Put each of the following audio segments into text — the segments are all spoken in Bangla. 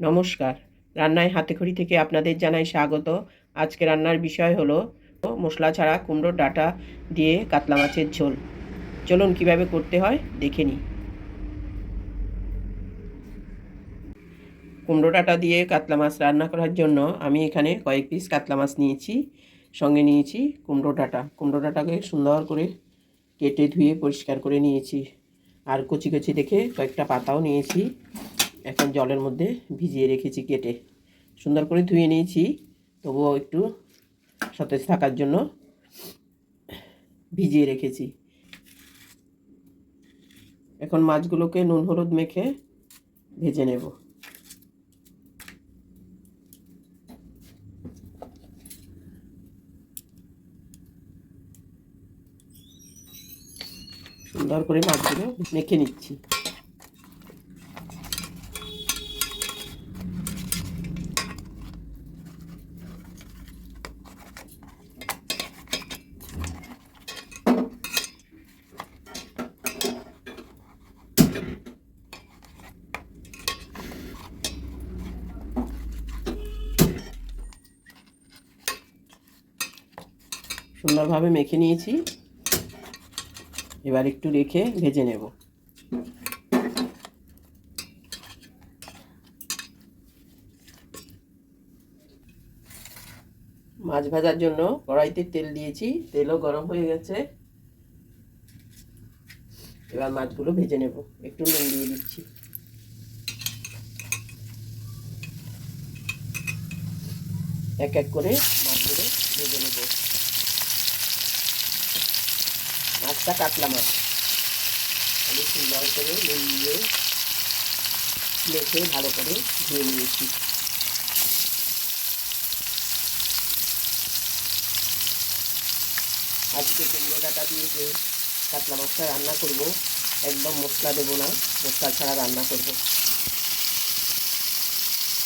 নমস্কার। রান্নায় হাতেখড়ি থেকে আপনাদের জানাই স্বাগত। আজকে রান্নার বিষয় হলো, মশলা ছাড়া কুমড়োর ডাঁটা দিয়ে কাতলা মাছের ঝোল। চলুন কীভাবে করতে হয়, দেখে নিই। কুমড়ো ডাঁটা দিয়ে কাতলা মাছ রান্না করার জন্য আমি এখানে কয়েক পিস কাতলা মাছ নিয়েছি, সঙ্গে নিয়েছি কুমড়ো ডাঁটা। কুমড়ো ডাঁটাকে সুন্দর করে কেটে ধুয়ে পরিষ্কার করে নিয়েছি। আর কচি কচি দেখে কয়েকটা পাতাও নিয়েছি। এখন জলের মধ্যে ভিজিয়ে রেখেছি কেটে। সুন্দর করে ধুয়ে নিয়েছি, তবুও একটু সতেজ থাকার জন্য ভিজিয়ে রেখেছি। এখন মাছগুলোকে নুন হলুদ মেখে ভেজে নেব। সুন্দর করে মাছগুলো মেখে নিচ্ছি। সুন্দরভাবে মেখে নিয়েছি। এবার একটু রেখে ভেজে নেব। মাছ ভাজার জন্য কড়াইতে তেল দিয়েছি। তেলও গরম হয়ে গেছে। এবার মাছগুলো ভেজে নেব। একটু নুন দিয়ে দিচ্ছি। এক এক করে মাছগুলো ভেজে নেব। মাছটা কাটলা মাছ আমি সুন্দর করে নুন দিয়ে মেখে ভালো করে ধুয়ে নিয়েছি। আজকে কুমড়ো ডাটা দিয়ে যে কাতলা মাছটা রান্না করব, একদম মশলা দেবো না, মশলা ছাড়া রান্না করব।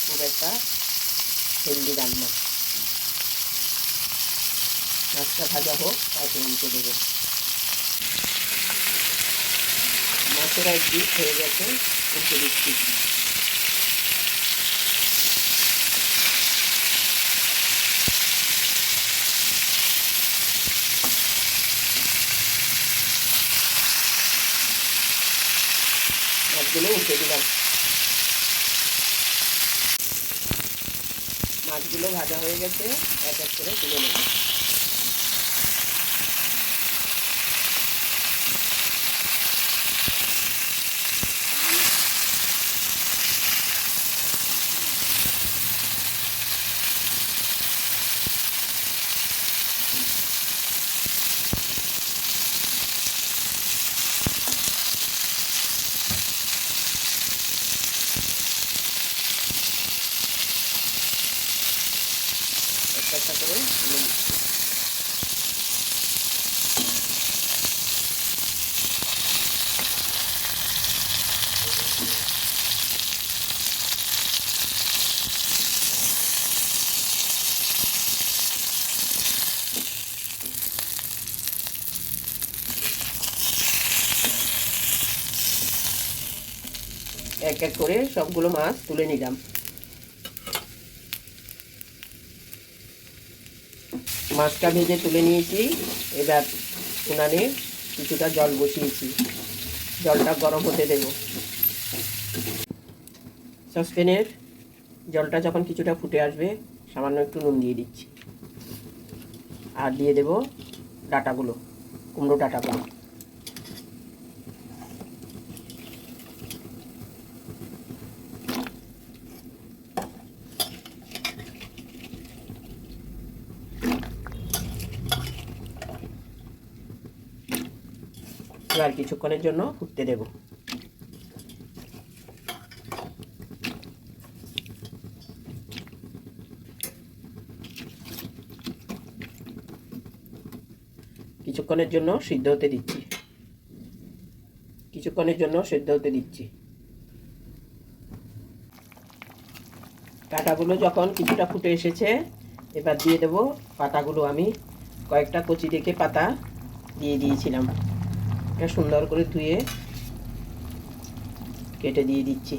খুব একটা হেলদি রান্না। মাছটা ভাজা হোক, তারপরে উল্টে দেবো। এক দিক হয়ে গেছে, উল্টে দিচ্ছি। মাছগুলো উল্টে দিলাম। মাছগুলো ভাজা হয়ে গেছে, এক এক করে তুলে নেব। করে। নিচ্ছি এক এক করে সবগুলো মাছ তুলে নিলাম। মাছটা ভেজে তুলে নিয়েছি। এবার উনানে কিছুটা জল বসিয়েছি। জলটা গরম হতে দেব। সসপ্যানের জলটা যখন কিছুটা ফুটে আসবে, সামান্য একটু নুন দিয়ে দিচ্ছি। আর দিয়ে দেব ডাটাগুলো, কুমড়ো ডাটাগুলো। এবার কিছুক্ষণের জন্য ফুটতে দেব। কিছুক্ষণের জন্য সিদ্ধ হতে দিচ্ছি। কিছুক্ষণের জন্য সিদ্ধ হতে দিচ্ছি। কাটাগুলো যখন কিছুটা ফুটে এসেছে, এবার দিয়ে দেব পাতাগুলো। আমি কয়েকটা কচি দেখে পাতা দিয়ে দিয়েছিলাম। এটা সুন্দর করে ধুয়ে কেটে দিয়ে দিচ্ছি।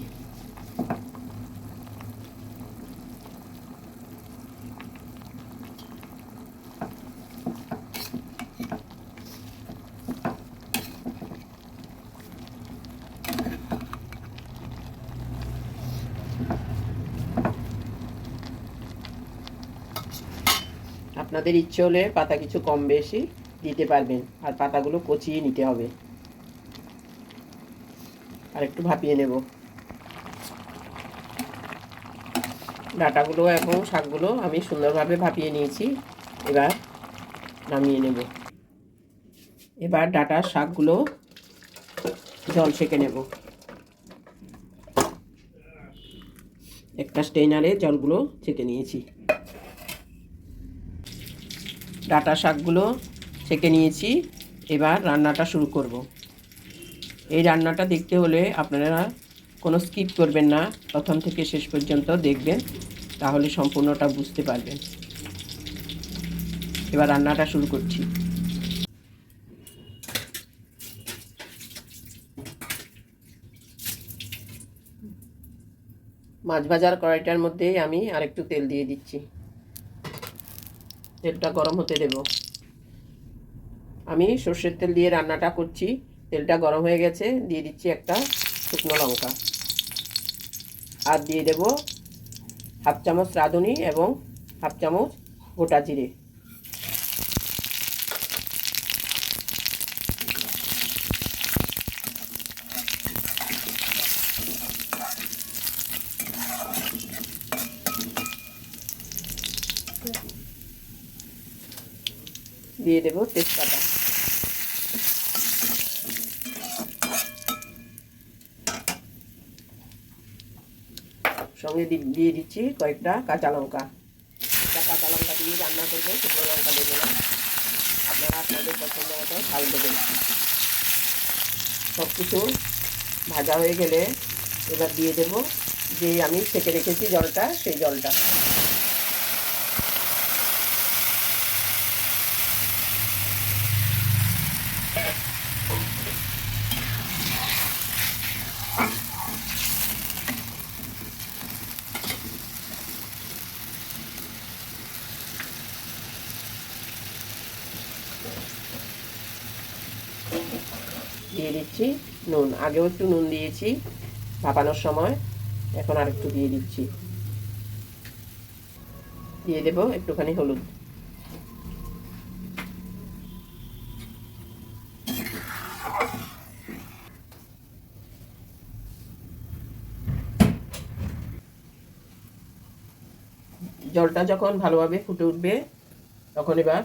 আপনাদের ইচ্ছে হলে পাতা কিছু কম বেশি দিতে পারবেন। আর পাতাগুলো কচিয়ে নিতে হবে। আর একটু ভাপিয়ে নেব। ডাটাগুলো এবং শাকগুলো আমি সুন্দরভাবে ভাপিয়ে নিয়েছি। এবার নামিয়ে নেব। এবার ডাটার শাকগুলো জল সেঁকে নেব। একটা স্টেইনারে জলগুলো ছেঁকে নিয়েছি। ডাটা শাকগুলো ছেঁকে নিয়েছি। এবার রান্নাটা শুরু করব। এই রান্নাটা দেখতে হলে আপনারা কোনো স্কিপ করবেন না। প্রথম থেকে শেষ পর্যন্ত দেখবেন, তাহলে সম্পূর্ণটা বুঝতে পারবেন। এবার রান্নাটা শুরু করছি। মাছ ভাজার কড়াইটার মধ্যে আমি আরেকটু তেল দিয়ে দিচ্ছি। তেলটা গরম হতে দেব। আমি সর্ষের তেল দিয়ে রান্নাটা করছি। তেলটা গরম হয়ে গেছে, দিয়ে দিচ্ছি একটা শুকনো লঙ্কা। আর দিয়ে দেব হাফ চামচ রাঁধুনি এবং হাফ চামচ গোটা জিরে। দিয়ে দেব তেজপাতা। সঙ্গে দিয়ে দিচ্ছি কয়েকটা কাঁচা লঙ্কা। কাঁচা লঙ্কা দিয়ে রান্না করব, শুকনো লঙ্কা দেবো না। আপনারা আপনাদের পছন্দ মতো ঝাল দেবেন। সব কিছু ভাজা হয়ে গেলে এবার দিয়ে দেবো যে আমি ছেঁকে রেখেছি জলটা, সেই জলটা। দিয়ে দিচ্ছি, নুন। আগেও একটু নুন দিয়েছি, ভাপানোর সময়। এখন আর একটু দিয়ে দিচ্ছি। দিয়ে দেব একটুখানি হলুদ। জলটা যখন ভালোভাবে ফুটে উঠবে, তখন এবার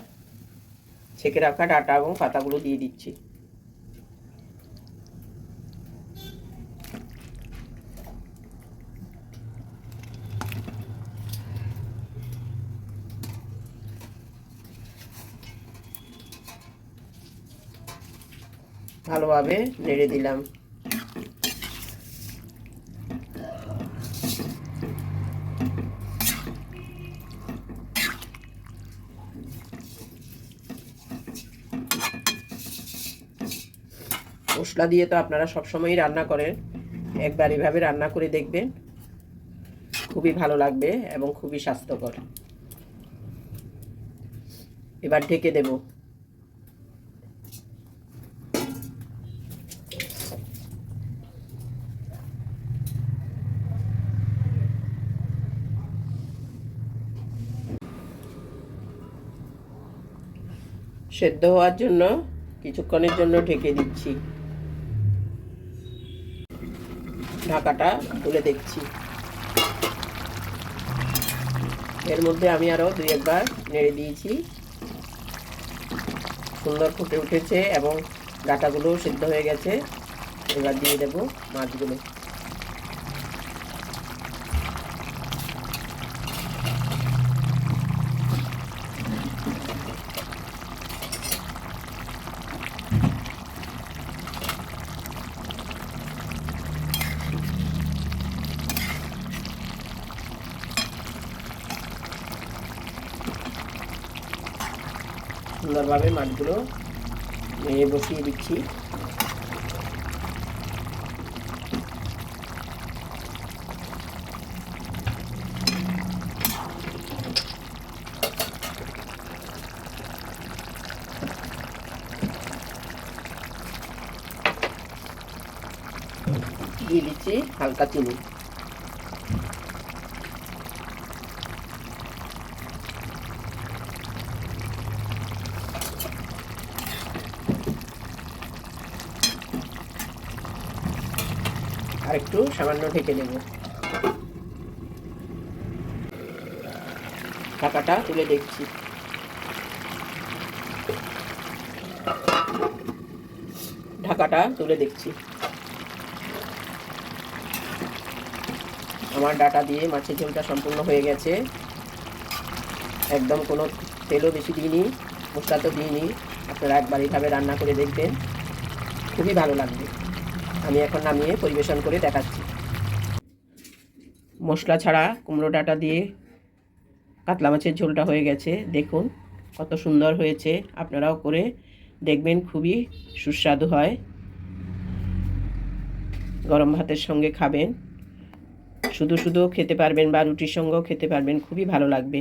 ছেঁকে রাখা ডাটা এবং পাতাগুলো দিয়ে দিচ্ছি। ভালোভাবে নেড়ে দিলাম। মশলা দিয়ে তো আপনারা সবসময়ই রান্না করেন। একবার এভাবে রান্না করে দেখবেন। খুবই ভালো লাগবে এবং খুবই স্বাস্থ্যকর। এবার ঢেকে দেব। সেদ্ধ হওয়ার জন্য কিছুক্ষণের জন্য ঢেকে দিচ্ছি। ঢাকাটা তুলে দেখছি। এর মধ্যে আমি আরও দুই একবার নেড়ে দিয়েছি। সুন্দর ফুটে উঠেছে এবং ডাটাগুলো সিদ্ধ হয়ে গেছে। এবার দিয়ে দেবো মাছগুলো। সুন্দরভাবে মাছগুলো নেড়ে বসিয়ে দিচ্ছি। দিয়ে দিচ্ছি হালকা চিনি। একটু সামান্য ঢেকে দেব ঢাকাটা তুলে দেখছি। ঢাকাটা তুলে দেখছি। আমার ডাটা দিয়ে মাছের ঝোলটা সম্পূর্ণ হয়ে গেছে। একদম কোনো তেলও বেশি দিইনি মশলা তো দিইনি। আপনারা একবার এইভাবে রান্না করে দেখবেন। খুবই ভালো লাগবে। আমি এখন নামিয়ে পরিবেশন করে দেখাচ্ছি। মশলা ছাড়া কুমড়ো ডাটা দিয়ে কাতলা মাছের ঝোলটা হয়ে গেছে। দেখুন কত সুন্দর হয়েছে। আপনারাও করে দেখবেন, খুবই সুস্বাদু হয়। গরম ভাতের সঙ্গে খাবেন। শুধু শুধু খেতে পারবেন বা রুটির সঙ্গেও খেতে পারবেন, খুবই ভালো লাগবে।